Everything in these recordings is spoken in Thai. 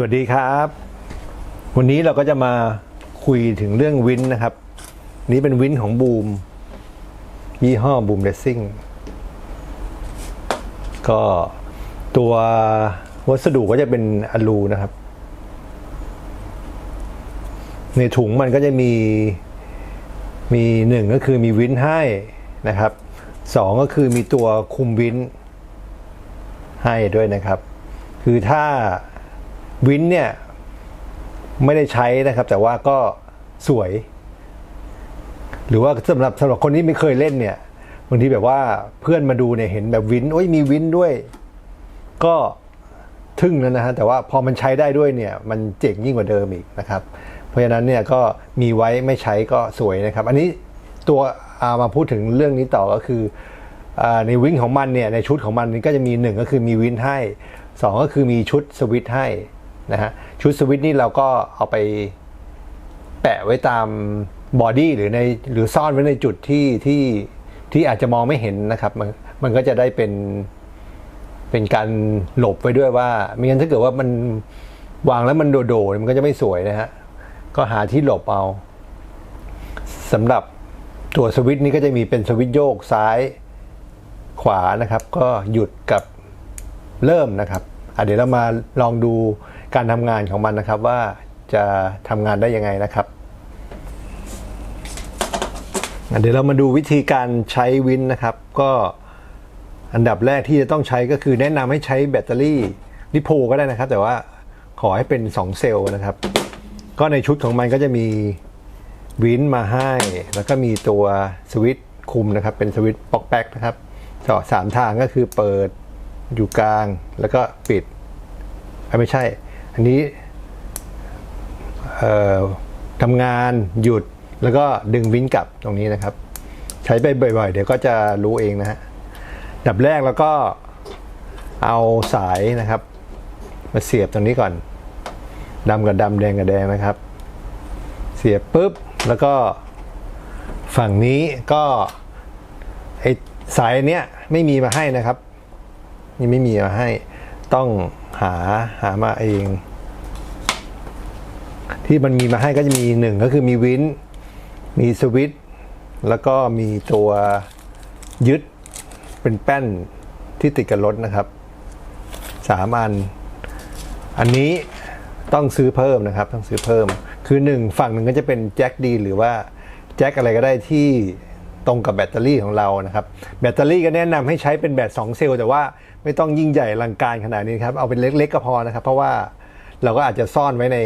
สวัสดีครับ วันนี้เราก็จะมาคุยถึงเรื่องวินนะครับ นี้เป็นวินของบูมยี่ห้อบูมเรซิ่งก็ตัววัสดุก็จะเป็นอลูนะครับ ในถุงมันก็จะมีมีหนึ่งก็คือมีวินให้นะครับสองก็คือมีตัวคุมวินให้ด้วยนะครับ คือถ้า วินเนี่ย ไม่ได้ใช้นะครับ แต่ว่าก็สวย หรือว่าสำหรับสำหรับคนที่ไม่เคยเล่นเนี่ยบางทีแบบว่าเพื่อนมาดูเนี่ยเห็นแบบวินโอ้ยมีวินด้วย ก็ทึ่งแล้วนะฮะแต่ว่าพอมันใช้ได้ด้วยเนี่ย มันเจ๋งยิ่งกว่าเดิมอีกนะครับ เพราะฉะนั้นเนี่ยก็มีไว้ไม่ใช้ก็สวยนะครับ อันนี้ตัวอามาพูดถึงเรื่องนี้ต่อก็คืออในวินของมันเนี่ยในชุดของมันก็จะมีหนึ่งก็คือมีวินให้สองก็คือมีชุดสวิตให้ นะฮะชุดสวิตช์นี่เราก็เอาไปแปะไว้ตามบอดี้หรือในหรือซ่อนไว้ในจุดที่ที่ที่อาจจะมองไม่เห็นนะครับ มันมันก็จะได้เป็นเป็นการหลบไว้ด้วยว่าไม่งั้นถ้าเกิดว่ามันวางแล้วมันโดดๆมันก็จะไม่สวยนะฮะก็หาที่หลบเอาสำหรับตัวสวิตช์นี้ก็จะมีเป็นสวิตช์โยกซ้ายขวานะครับ ก็หยุดกับเริ่มนะครับเดี๋ยวเรามาลองดู การทำงานของมันนะครับว่าจะทำงานได้ยังไงนะครับเดี๋ยวเรามาดูวิธีการใช้วินนะครับ ก็อันดับแรกที่จะต้องใช้ก็คือแนะนำให้ใช้แบตเตอรี่ลิโพก็ได้นะครับ แต่ว่าขอให้เป็น 2 เซลล์นะครับ ก็ในชุดของมันก็จะมีวินมาให้ แล้วก็มีตัวสวิตช์คุมนะครับ เป็นสวิตช์ป๊อกแป๊กนะครับต่อสามทางก็คือเปิดอยู่กลางแล้วก็ปิดไม่ใช่ อันนี้ทำงานหยุดแล้วก็ดึงวินกลับตรงนี้นะครับ ใช้ไปบ่อยๆ เดี๋ยวก็จะรู้เองนะฮะดับแรกแล้วก็เอาสายนะครับ มาเสียบตรงนี้ก่อนดำกับดำแดงกับแดงนะครับ เสียบปุ๊บแล้วก็ฝั่งนี้ก็ไอสายเนี้ยไม่มีมาให้นะครับ นี่ไม่มีมาให้ ต้องหาหามาเอง ที่มันมีมาให้ก็จะมีหนึ่งก็คือมีวินมีสวิตช์แล้วก็มีตัวยึดเป็นแป้นที่ติดกับรถนะครับสามอัน อันนี้ต้องซื้อเพิ่มนะครับ ต้องซื้อเพิ่ม คือหนึ่งฝั่งหนึ่งก็จะเป็นแจ็คดีหรือว่าแจ็คอะไรก็ได้ที่ตรงกับแบตเตอรี่ของเรานะครับ แบตเตอรี่ก็แนะนำให้ใช้เป็นแบต2เซลล์แต่ว่าไม่ต้องยิ่งใหญ่ลังการขนาดนี้ครับ เอาเป็นเล็กๆก็พอนะครับ เพราะว่าเราก็อาจจะซ่อนไว้ใน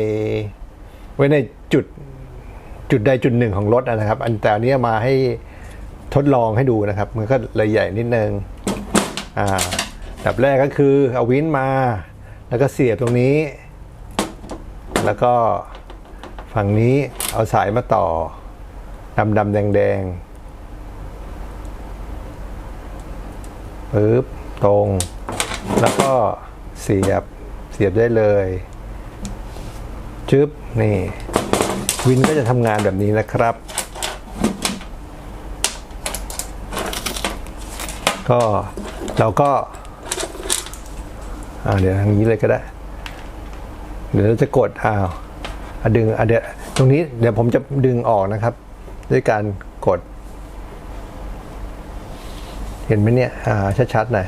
ไว้ในจุดจุดใดจุดหนึ่งของรถนะครับ อันแต่อันนี้มาให้ทดลองให้ดูนะครับ มันก็เลยใหญ่นิดนึงอ่าดับแรกก็คือเอาวินมา แล้วก็เสียบตรงนี้ แล้วก็ฝั่งนี้เอาสายมาต่อดำดำแดงแดงปึ๊บตรง แล้วก็เสียบเสียบได้เลย จึ๊บนี่วินก็จะทำงานแบบนี้นะครับ ก็เราก็อ่าเดี๋ยวทางนี้เลยก็ได้ เดี๋ยวเราจะกดอ้าวอะดึงอะเดี๋ยวตรงนี้เดี๋ยวผมจะดึงออกนะครับ ด้วยการกด เห็นไหมเนี่ยอ่าชัดๆหน่อย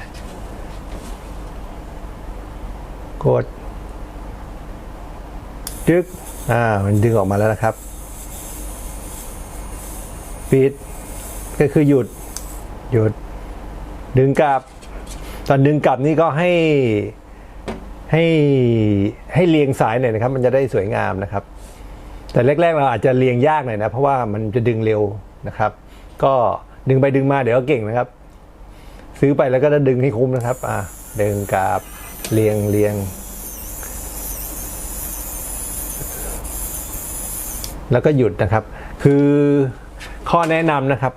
กด จึ๊กอ่ามันดึงออกมาแล้วนะครับ ปิด ก็คือหยุด หยุด ดึงกลับ ตอนดึงกลับนี่ก็ให้ให้ให้เรียงสายหน่อยนะครับ มันจะได้สวยงามนะครับ แต่แรกๆเราอาจจะเรียงยากหน่อยนะ เพราะว่ามันจะดึงเร็วนะครับ ก็ดึงไปดึงมาเดี๋ยวก็เก่งนะครับ ซื้อไปแล้วก็จะดึงให้คุ้มนะครับ อะดึงกลับเรียงเรียง แล้วก็หยุดนะครับ คือข้อแนะนำนะครับ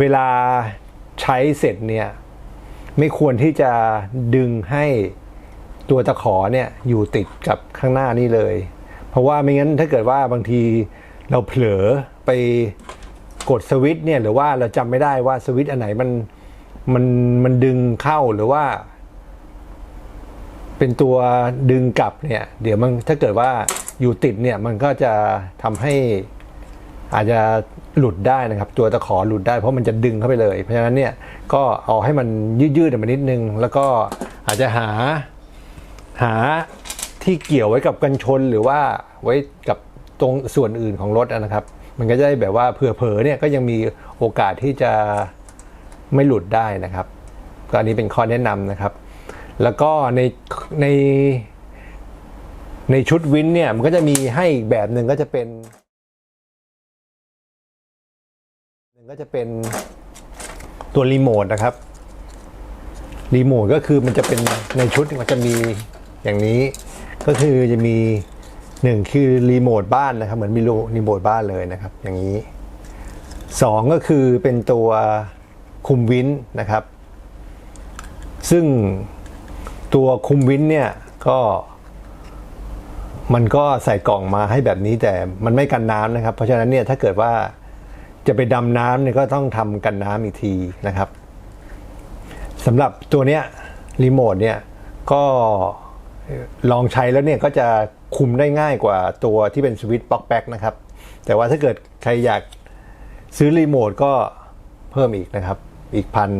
เวลาใช้เสร็จเนี่ยไม่ควรที่จะดึงให้ตัวตะขอเนี่ยอยู่ติดกับข้างหน้านี่เลย เพราะว่าไม่งั้นถ้าเกิดว่าบางทีเราเผลอไปกดสวิตช์เนี่ยหรือว่าเราจำไม่ได้ว่าสวิตช์อันไหนมันมันมันดึงเข้าหรือว่า เป็นตัวดึงกลับเนี่ย เดี๋ยวมันถ้าเกิดว่า อยู่ติดเนี่ยมันก็จะทำให้อาจจะหลุดได้นะครับ ตัวตะขอหลุดได้เพราะมันจะดึงเข้าไปเลย เพราะฉะนั้นเนี่ยก็เอาให้มันยืดๆมานิดนึง แล้วก็อาจจะหาหาที่เกี่ยวไว้กับกันชนหรือว่าไว้กับตรงส่วนอื่นของรถนะครับ มันก็จะได้แบบว่าเผื่อเผอเนี่ยก็ยังมีโอกาสที่จะไม่หลุดได้นะครับ ก็อันนี้เป็นข้อแนะนำนะครับ แล้วก็ในใน ในชุดวินเนี่ยมันก็จะมีให้อีกแบบหนึ่งก็จะเป็นหนึ่งก็จะเป็นตัวรีโมทนะครับรีโมทก็คือมันจะเป็นในชุดมันจะมีอย่างนี้ ก็คือจะมีหนึ่งคือรีโมทบ้านนะครับ เหมือนมีรีโมทบ้านเลยนะครับ อย่างนี้สองก็คือเป็นตัวคุมวินนะครับ ซึ่งตัวคุมวินเนี่ยก็ มันก็ใส่กล่องมาให้แบบนี้แต่มันไม่กันน้ำนะครับ เพราะฉะนั้นเนี่ยถ้าเกิดว่าจะไปดำน้ำเนี่ยก็ต้องทำกันน้ำอีกทีนะครับสำหรับตัวเนี้ยรีโมทเนี่ยก็ลองใช้แล้วเนี่ยก็จะคุมได้ง่ายกว่าตัวที่เป็นสวิตช์บ็อกแบ็กนะครับ แต่ว่าถ้าเกิดใครอยากซื้อรีโมทก็เพิ่มอีกนะครับ อีกพัน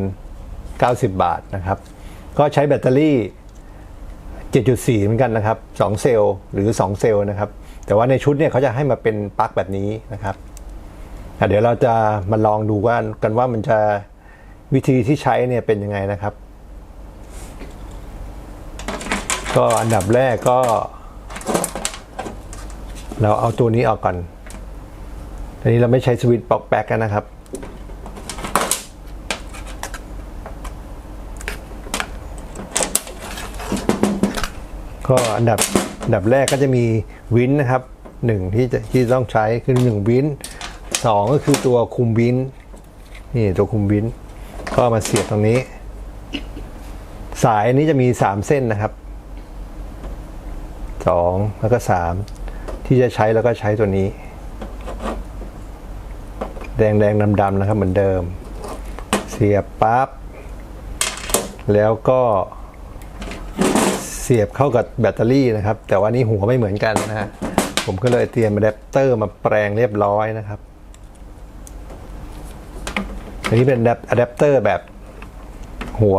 เก้าสิบบาทนะครับ ก็ใช้แบตเตอรี่ 7.4 เหมือนกันนะครับ 2 เซลล์หรือ 2 เซลล์นะครับ แต่ว่าในชุดเนี่ยเขาจะให้มาเป็นปลั๊กแบบนี้นะครับเดี๋ยวเราจะมาลองดูว่ากันว่ามันจะวิธีที่ใช้เนี่ยเป็นยังไงนะครับ ก็อันดับแรกก็ เราเอาตัวนี้ออกก่อนอันนี้เราไม่ใช้สวิตช์ปลั๊กแบ็กกันนะครับ ก็อันดับอันดับแรกก็จะมีวินนะครับหนึ่งที่จะที่ต้องใช้คือหนึ่งวินสองก็คือตัวคุมวินนี่ตัวคุมวินก็มาเสียบตรงนี้ สายนี้จะมีสามเส้นนะครับสองแล้วก็สามที่จะใช้แล้วก็ใช้ตัวนี้ แดงแดงดำดำนะครับเหมือนเดิม เสียบปั๊บแล้วก็ เสียบเข้ากับแบตเตอรี่นะครับ แต่ว่านี่หัวไม่เหมือนกันนะฮะผมก็เลยเตรียมอะแดปเตอร์มาแปลงเรียบร้อยนะครับอันนี้เป็นอะแดปเตอร์แบบหัว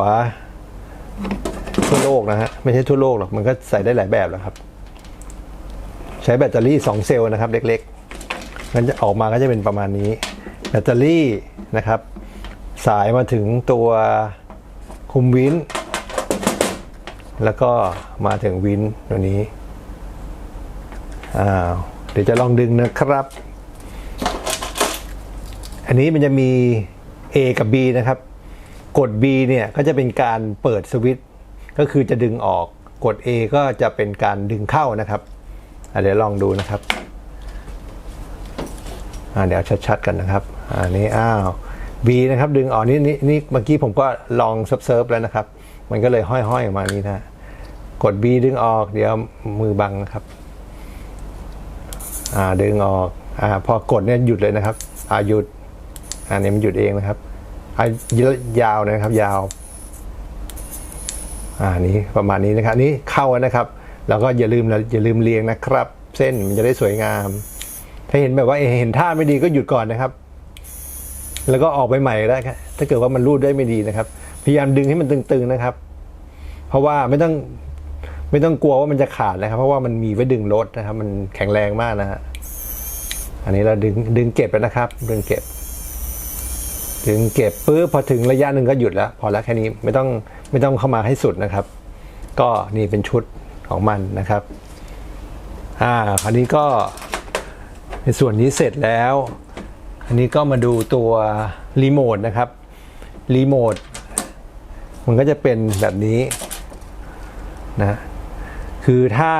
ทั่วโลกนะฮะไม่ใช่ทั่วโลกหรอกมันก็ใส่ได้หลายแบบแล้วครับ ใช้แบตเตอรี่ 2 เซลล์นะครับ เล็กๆมันจะออกมาก็จะเป็นประมาณนี้ แบตเตอรี่นะครับ สายมาถึงตัวคุมวิน แล้วก็มาถึงวินตัวนี้อ้าวเดี๋ยวจะลองดึงนะครับ อันนี้มันจะมี A กับ B นะครับ กด B เนี่ยก็จะเป็นการเปิดสวิตช์ก็คือจะดึงออก กด A ก็จะเป็นการดึงเข้านะครับเดี๋ยวลองดูนะครับอ่าเดี๋ยวชัดๆกันนะครับ อันนี้อ้าว B นะครับดึงออกนี่นี่นี่เมื่อกี้ผมก็ลองเซิร์ฟแล้วนะครับ มันก็เลยห้อยๆออกมานี้นะกด B ดึงออก เดี๋ยวมือบังนะครับ อ่าดึงออก อ่าพอกดเนี่ยหยุดเลยนะครับ อ่าหยุดอันนี้มันหยุดเองนะครับอ่ายาวนะครับ ยาว อ่านี้ประมาณนี้นะครับ นี่เข้านะครับ แล้วก็อย่าลืมอย่าลืมเรียงนะครับ เส้นมันจะได้สวยงาม ถ้าเห็นแบบว่าเอ๊ะเห็นท่าไม่ดีก็หยุดก่อนนะครับ แล้วก็ออกไปใหม่ได้ครับถ้าเกิดว่ามันรูดได้ไม่ดีนะครับ พยายามดึงให้มันตึงๆนะครับ เพราะว่าไม่ต้องไม่ต้องกลัวว่ามันจะขาดนะครับ เพราะว่ามันมีไว้ดึงรถนะครับ มันแข็งแรงมากนะฮะอันนี้เราดึงดึงเก็บแล้วนะครับ ดึงเก็บ ดึงเก็บปุ๊บพอถึงระยะหนึ่งก็หยุดแล้ว พอแล้วแค่นี้ไม่ต้องไม่ต้องเข้ามาให้สุดนะครับ ก็นี่เป็นชุดของมันนะครับอ่าคราวนี้ก็ในส่วนนี้เสร็จแล้ว อันนี้ก็มาดูตัวรีโมทนะครับรีโมท มันก็จะเป็นแบบนี้นะคือถ้า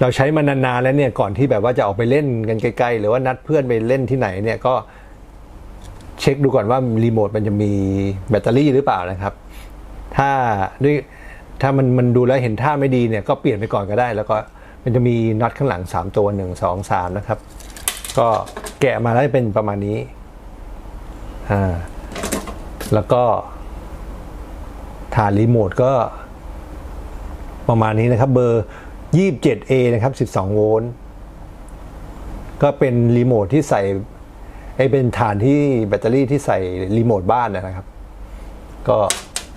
เราใช้มานานๆแล้วเนี่ยก่อนที่แบบว่าจะออกไปเล่นกันไกลๆหรือว่านัดเพื่อนไปเล่นที่ไหนเนี่ยก็เช็คดูก่อนว่ารีโมทมันจะมีแบตเตอรี่หรือเปล่านะครับ ถ้าด้วยถ้ามันมันดูแล้วเห็นท่าไม่ดีเนี่ยก็เปลี่ยนไปก่อนก็ได้ แล้วก็มันจะมีน็อตข้างหลัง 3 ตัว 1 2 3 นะครับ ก็แกะมาแล้วเป็นประมาณนี้อ่าแล้วก็ ฐานรีโมทก็ประมาณนี้นะครับ เบอร์ 27A นะครับ 12 โวลต์ ก็เป็นรีโมทที่ใส่ไอ้เป็นฐานที่แบตเตอรี่ที่ใส่รีโมทบ้านนะครับ ก็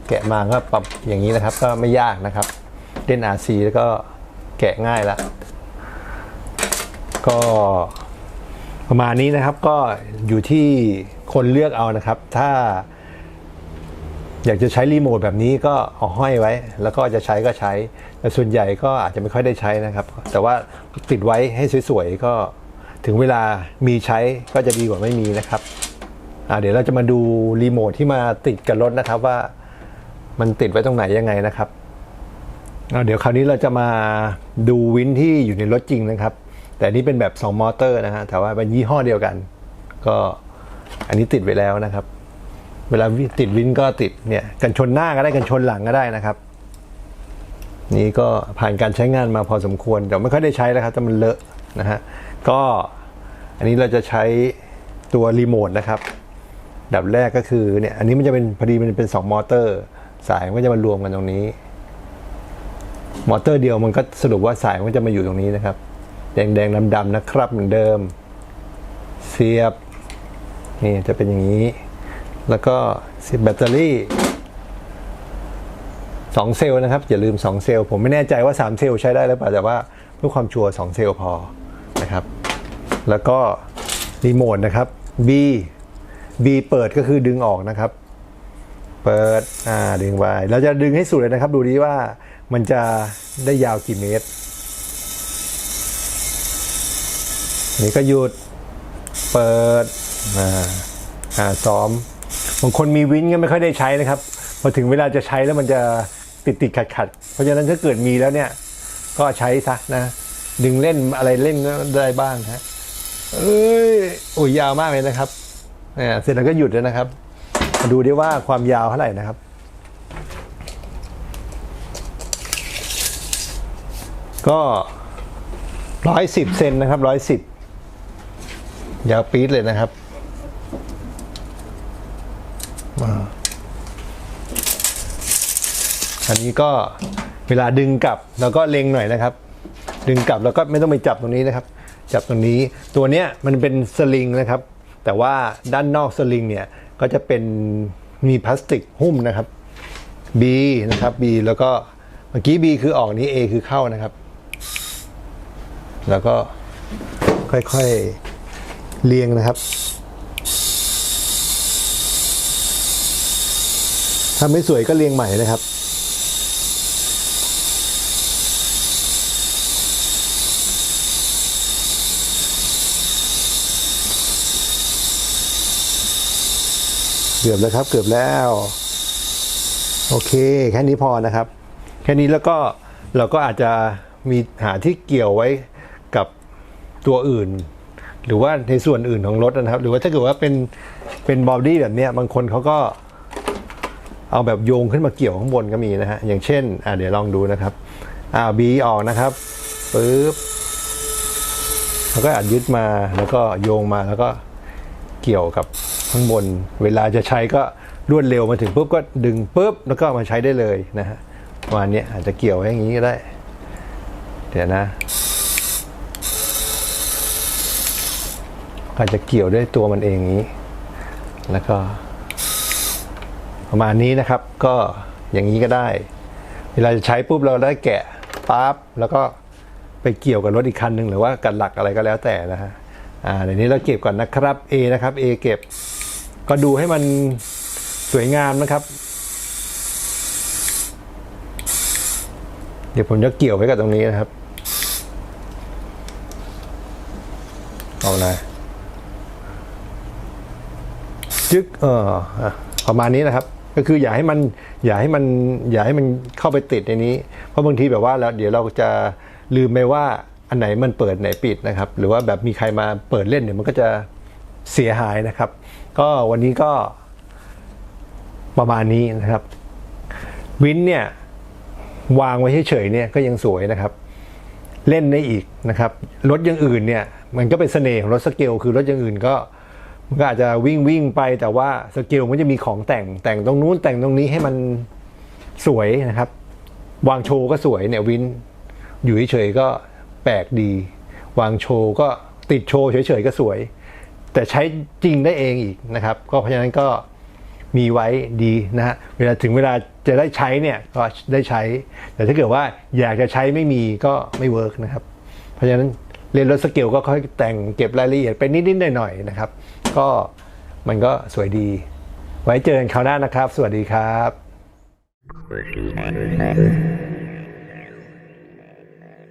แกะมาก็ปรับอย่างนี้นะครับ ก็ไม่ยากนะครับเล่น RC แล้วก็แกะง่ายละก็ประมาณนี้นะครับก็อยู่ที่คนเลือกเอานะครับ ถ้า อยากจะใช้รีโมทแบบนี้ก็เอาห้อยไว้ แล้วก็จะใช้ก็ใช้ แต่ส่วนใหญ่ก็อาจจะไม่ค่อยได้ใช้นะครับ แต่ว่าติดไว้ให้สวยๆก็ถึงเวลามีใช้ก็จะดีกว่าไม่มีนะครับเดี๋ยวเราจะมาดูรีโมทที่มาติดกับรถนะครับว่ามันติดไว้ตรงไหนยังไงนะครับเดี๋ยวคราวนี้เราจะมาดูวินที่อยู่ในรถจริงนะครับ แต่นนี้เป็นแบบ 2 มอเตอร์นะฮะแต่ว่าเป็นยี่ห้อเดียวกัน ก็อันนี้ติดไว้แล้วนะครับ เวลาติดวินก็ติดเนี่ยกันชนหน้าก็ได้กันชนหลังก็ได้นะครับ นี่ก็ผ่านการใช้งานมาพอสมควรแต่ไม่ค่อยได้ใช้แล้วครับแต่มันเลอะนะฮะก็อันนี้เราจะใช้ตัวรีโมทนะครับดับแรกก็คือเนี่ยอันนี้มันจะเป็นพอดีมันเป็น 2 มอเตอร์ สายมันก็จะมารวมกันตรงนี้ มอเตอร์เดียวมันก็สรุปว่าสายมันก็จะมาอยู่ตรงนี้นะครับ แดงแดงดำดำนะครับเหมือนเดิม เสียบนี่จะเป็นอย่างนี้ แล้วก็สียบแบตเตอรี่2เซลล์นะครับ อย่าลืม 2 เซลล์ ผมไม่แน่ใจว่า 3 เซลล์ใช้ได้หรือเปล่า แต่ว่าเพื่อความชัวร์2เซลล์พอนะครับ แล้วก็รีโมทนะครับ B B เปิดก็คือดึงออกนะครับ เปิดอ่าดึงไว้เราจะดึงให้สุดเลยนะครับ ดูดีว่ามันจะได้ยาวกี่เมตร นี่ก็หยุด เปิดอ่าอ่าซ้อม บางคนมีวินก็ไม่ค่อยได้ใช้นะครับ พอถึงเวลาจะใช้แล้วมันจะติดติดขัดขัดเพราะฉะนั้นถ้าเกิดมีแล้วเนี่ย ก็ใช้ซะนะ ดึงเล่นอะไรเล่นได้บ้างฮะเอ้ยโอ้ยยาวมากเลยนะครับเนี่ยเสร็จแล้วก็หยุดเลยนะครับ มาดูดิว่าความยาวเท่าไหร่นะครับก็ร้อยสิบเซนนะครับร้อยสิบยาวปี๊ดเลยนะครับ อันนี้ก็เวลาดึงกลับเราก็เล็งหน่อยนะครับ ดึงกลับแล้วก็ไม่ต้องไปจับตรงนี้นะครับ จับตรงนี้ตัวเนี้ยมันเป็นสลิงนะครับ แต่ว่าด้านนอกสลิงเนี่ยก็จะเป็นมีพลาสติกหุ้มนะครับ B นะครับ B แล้วก็เมื่อกี้ B คือออกนี้ A คือเข้านะครับ แล้วก็ค่อยๆเรียงนะครับ ถ้าไม่สวยก็เรียงใหม่นะครับ เกือบแล้วครับ เกือบแล้ว โอเค แค่นี้พอนะครับ แค่นี้แล้วก็เราก็อาจจะมีหาที่เกี่ยวไว้กับตัวอื่น หรือว่าในส่วนอื่นของรถนะครับ หรือว่าถ้าเกิดว่าเป็นเป็นบอดี้แบบนี้บางคนเขาก็ เอาแบบโยงขึ้นมาเกี่ยวข้างบนก็มีนะฮะ อย่างเช่นเดี๋ยวลองดูนะครับอ่าบีออกนะครับปึ๊บแล้วก็อาจยึดมาแล้วก็โยงมาแล้วก็เกี่ยวกับข้างบน เวลาจะใช้ก็รวดเร็วมาถึงปุ๊บก็ดึงปุ๊บแล้วก็มาใช้ได้เลยนะฮะประมาณเนี้อาจจะเกี่ยวไว้อย่างนี้ก็ได้ เดี๋ยวนะอาจจะเกี่ยวด้วยตัวมันเองนี้ แล้วก็ ประมาณนี้นะครับ ก็อย่างนี้ก็ได้ เวลาจะใช้ปุ๊บเราได้แกะปั๊บแล้วก็ไปเกี่ยวกับรถอีกคันหนึ่งหรือว่ากับหลักอะไรก็แล้วแต่นะฮะอ่าเดี๋ยวนี้เราเก็บก่อนนะครับ A นะครับ A เก็บก็ดูให้มันสวยงามนะครับ เดี๋ยวผมจะเกี่ยวไว้กับตรงนี้นะครับ เอานะจึ๊กเอออะประมาณนี้นะครับ ก็คืออย่าให้มันอย่าให้มันอย่าให้มันเข้าไปติดในนี้ เพราะบางทีแบบว่าแล้วเดี๋ยวเราจะลืมไปว่าอันไหนมันเปิดไหนปิดนะครับ หรือว่าแบบมีใครมาเปิดเล่นเดี๋ยวมันก็จะเสียหายนะครับ ก็วันนี้ก็ประมาณนี้นะครับ วินเนี่ยวางไว้เฉยๆเนี่ยก็ยังสวยนะครับ เล่นได้อีกนะครับ รถอย่างอื่นเนี่ยมันก็เป็นเสน่ห์ของรถสเกลคือรถอย่างอื่นก็ มันก็อาจจะวิ่งวิ่งไปแต่ว่าสเกลมันจะมีของแต่งแต่งตรงนู้นแต่งตรงนี้ให้มันสวยนะครับ วางโชว์ก็สวยเนี่ยวิน อยู่เฉยๆก็แปลกดี วางโชว์ก็ติดโชว์เฉยๆก็สวย แต่ใช้จริงได้เองอีกนะครับ ก็เพราะฉะนั้นก็มีไว้ดีนะฮะเวลาถึงเวลาจะได้ใช้เนี่ยก็ได้ใช้ แต่ถ้าเกิดว่าอยากจะใช้ไม่มีก็ไม่เวิร์กนะครับ เพราะฉะนั้นเรียนรถสเกลก็ค่อยแต่งเก็บรายละเอียดไปนิดๆหน่อยๆนะครับ ก็มันก็สวยดี ไว้เจอกันคราวหน้านะครับ สวัสดีครับ Thank you.